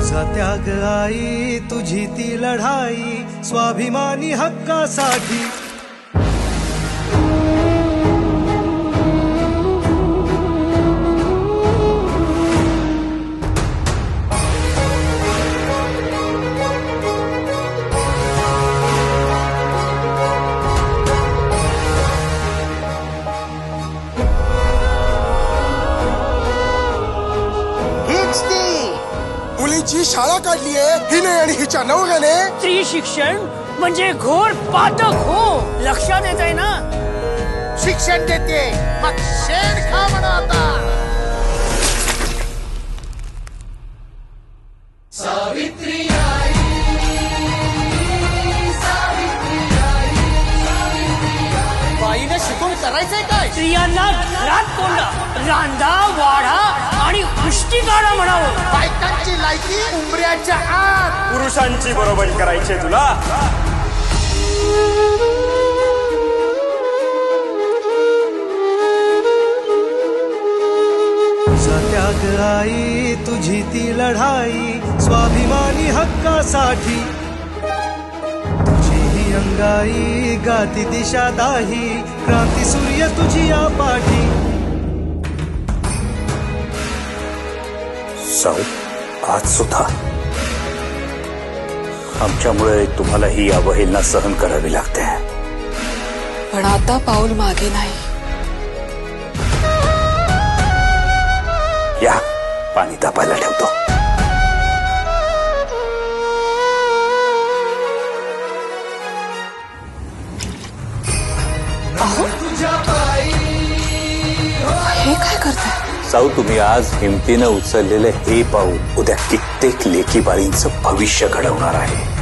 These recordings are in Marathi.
तुझा त्याग आई तुझी ती लढाई स्वाभिमानी हक्कासाठी. मुलींची शाळा काढलीये हिने आणि हिच्या नवऱ्याने. स्त्री शिक्षण म्हणजे घोर पातक हो. लक्षात येत आहे ना? शिक्षण देते मग शेण खा म्हणा. शिकून करायचंय काय? स्त्रियांना घरात कोंडा रांधा वाढा आणि उष्टी काढा म्हणावं. बायकांची लायकी उंबऱ्याच्या आत. पुरुषांची बरोबरी करायची तुला. त्याग आई तुझी ती लढाई स्वाभिमानी हक्कासाठी अंगाई गाती दिशा दाही क्रांती सूर्य तुझी या पाठी. साऊ आज सुद्धा. आमच्यामुळे तुम्हाला ही अवहेलना सहन करावी लागते. पण आता पाऊल मागे नाही. या पाणी तापायला ठेवतो. काय करताय? साऊ तुम्ही आज हिमतीनं उचललेलं हे पाऊल उद्या कित्येक लेखी बाळींचं भविष्य घडवणार आहे.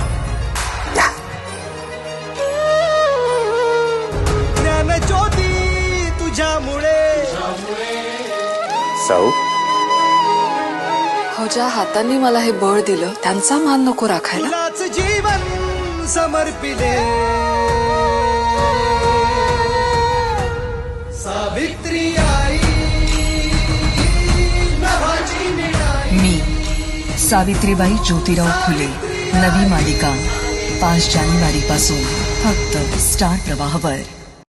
ज्योती तुझ्यामुळे. साऊ? हो ज्या हातांनी मला हे बळ दिलं त्यांचा मान नको राखायला. जीवन समर्पिले. सावित्रीबाई ज्योतिराव फुले नवी मालिका पाच जानेवारी पासून फक्त स्टार प्रवाहवर.